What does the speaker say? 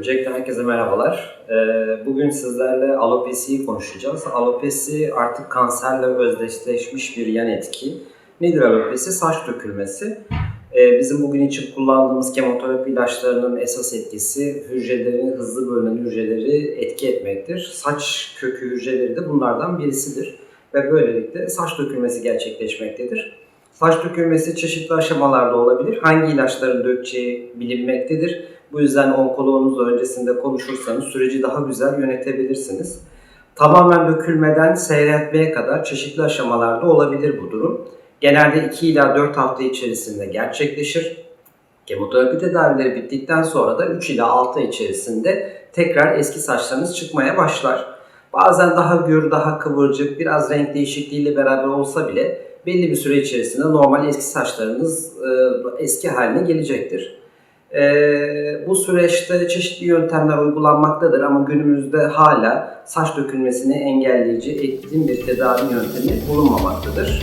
Öncelikle herkese merhabalar. Ee, Bugün sizlerle alopesiyi konuşacağız. Alopesi artık kanserle özdeşleşmiş bir yan etki. Nedir alopesi? Saç dökülmesi. Ee, Bizim bugün için kullandığımız kemoterapi ilaçlarının esas etkisi hücrelerin, hızlı bölünen hücreleri etki etmektir. Saç kökü hücreleri de bunlardan birisidir. Ve böylelikle saç dökülmesi gerçekleşmektedir. Saç dökülmesi çeşitli aşamalarda olabilir. Hangi ilaçların dökeceği bilinmektedir. Bu yüzden onkoloğunuzla öncesinde konuşursanız süreci daha güzel yönetebilirsiniz. Tamamen dökülmeden seyretmeye kadar çeşitli aşamalarda olabilir bu durum. Genelde 2 ila 4 hafta içerisinde gerçekleşir. Kemoterapi tedavileri bittikten sonra da 3 ila 6 ay içerisinde tekrar eski saçlarınız çıkmaya başlar. Bazen daha gür, daha kıvırcık, biraz renk değişikliğiyle beraber olsa bile belli bir süre içerisinde normal eski saçlarınız e, eski haline gelecektir. Ee, bu süreçte çeşitli yöntemler uygulanmaktadır ama günümüzde hala saç dökülmesini engelleyici etkin bir tedavi yöntemi bulunmamaktadır.